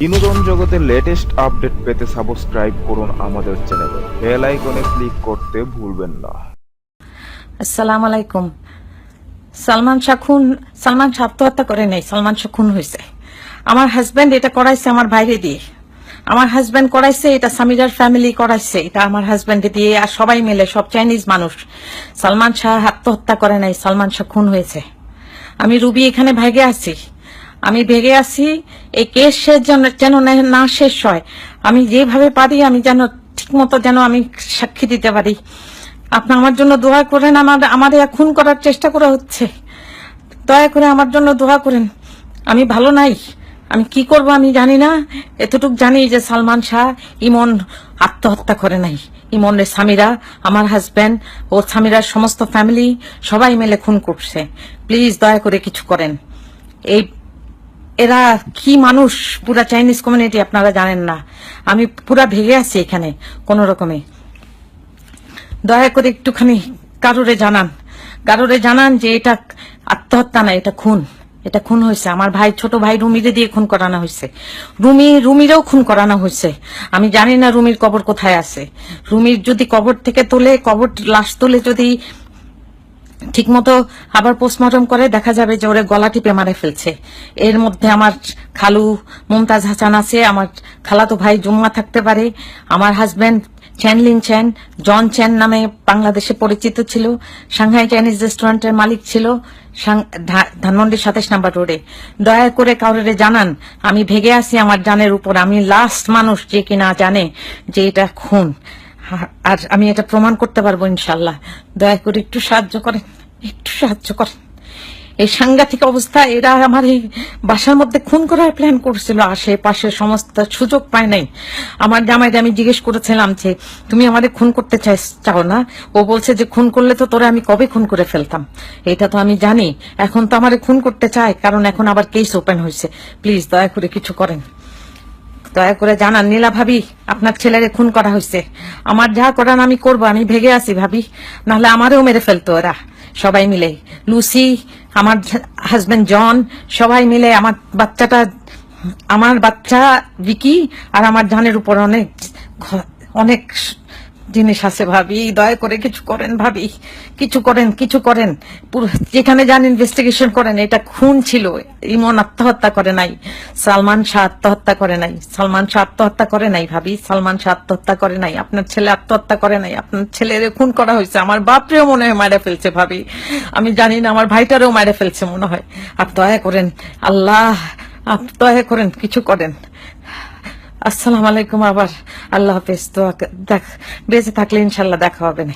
বিনোদন জগতের latest update পেতে সাবস্ক্রাইব করুন আমাদের চ্যানেলে বেল আইকনে ক্লিক করতে ভুলবেন না। আসসালাম আলাইকুম সালমান শাহ খুন সালমান আত্মহত্যা করে নাই, সালমান শাহ খুন হয়েছে আমার হাজবেন্ড এটা করাইছে আমার বাইরে দিয়ে। আমার হাজবেন্ড করাইছে, এটা সামিরার ফ্যামিলি করাইছে, এটা আমার হাজবেন্ড দিয়ে আর সবাই মিলে, সব চাইনিজ মানুষ। সালমান শাহ আত্মহত্যা করে নাই, সালমান শাহ খুন হয়েছে। আমি রুবি এখানে ভেগে আছি। আমি ভেগে আছি। এই কেস শেষ যেন যেন না- শেষ হয়। আমি যেভাবে পারি, আমি যেন ঠিক মতো যেন আমি সাক্ষী দিতে পারি। আপনি আমার জন্য দোয়া করেন, আমার আমার খুন করার চেষ্টা করা হচ্ছে। দয়া করে আমার জন্য দোয়া করেন। আমি ভালো নাই। আমি কি করব আমি জানি না। এতটুক জানি যে সালমান শাহ ইমন আত্মহত্যা করে নাই। ইমনের স্বামীরা, আমার হাজব্যান্ড ও স্বামীরার সমস্ত ফ্যামিলি সবাই মিলে খুন করছে। প্লিজ দয়া করে কিছু করেন। এই এরা কি মানুষ? পুরা চাইনিজ কমিউনিটি আপনারা জানেন না। আমি পুরা ভেগে আছি এখানে, কোন রকমে। দয়া করে একটুখানি কারোরে জানান। কারোরে জানান যে এটা আত্মহত্যা না, এটা খুন। এটা খুন হয়েছে। আমার ভাই, ছোট ভাই রুমিরে দিয়ে খুন করানো হয়েছে। রুমি, রুমিরেও খুন করানো হয়েছে। আমি জানি না রুমির কবর কোথায় আছে। রুমির যদি কবর থেকে তোলে, কবর লাশ তুলে যদি ঠিকমতো আবার পোস্টমর্টম করে দেখা যাবে যে ওরে গলা টিপে মারে ফেলছে। এর মধ্যে আমার খালু মুমতাজ হাসান আছে, আমার খালাতো ভাই জুম্মা থাকতে পারে, আমার হাজবেন্ড চ্যানলিন চ্যান, জন চ্যান নামে বাংলাদেশে পরিচিত ছিল, সাংহাই চাইনিজ রেস্টুরেন্টের মালিক ছিল, সাং- ধানমন্ডি সাতাশ নাম্বার রোডে দয়া করে কাউরে জানান, আমি ভেগে আছি আমার জানের উপর, আমি লাস্ট মানুষ যে কিনা জানে যে এটা খুন। আর আমি এটা প্রমাণ করতে পারব ইনশাল্লাহ। দয়া করে একটু সাহায্য করেন। একটু সাহায্য করেন। এই সাংঘাতিক অবস্থা, এরা আমার এই বাসার মধ্যে খুন করার প্ল্যান করছিল, আশেপাশে সমস্ত সুযোগ পায় নাই। আমার জামাইকে আমি জিজ্ঞেস করেছিলাম যে, তুমি আমাদের খুন করতে চাই, চাও না? ও বলছে যে, খুন করলে তো তোরা আমি কবে খুন করে ফেলতাম? এটা তো আমি জানি। এখন তো আমারে খুন করতে চায়, কারণ এখন আবার কেস ওপেন হয়েছে। প্লিজ দয়া করে কিছু করেন। দয়া করে জানান, নীলা ভাবি, আপনার ছেলেরে খুন করা হয়েছে। আমার যা করার আমি করব, আমি ভেগে আছি ভাবি। নাহলে আমারও মেরে ফেলতো ওরা। সবাই মিলে। লুসি, আমার হাজব্যান্ড জন, সবাই মিলে আমার বাচ্চাটা, আমার বাচ্চা বিকি আর আমার জানের উপর অনেক অনেক জিনিস আছে ভাবি, দয়া করে কিছু করেন ভাবি। কিছু করেন কিছু করেন। যেখানে যান ইনভেস্টিগেশন করেন, এটা খুন ছিল। ইমন আত্মহত্যা করে নাই। সালমান শাহ আত্মহত্যা করে নাই। সালমান শাহ আত্মহত্যা করে নাই ভাবি। সালমান শাহ আত্মহত্যা করে নাই। আপনার ছেলে আত্মহত্যা করে নাই। আপনার ছেলের খুন করা হয়েছে। আমার বাপরেও মনে হয় মারা ফেলছে ভাবি। আমি জানি না, আমার ভাইটারেও মারা ফেলছে মনে হয়। আপ দয়া করেন, আল্লাহ, আপ দয়া করেন, কিছু করেন। আসসালামু আলাইকুম আবার। আল্লাহ হাফেজ তো দেখ বেঁচে থাকলে ইনশাল্লাহ দেখা হবে না।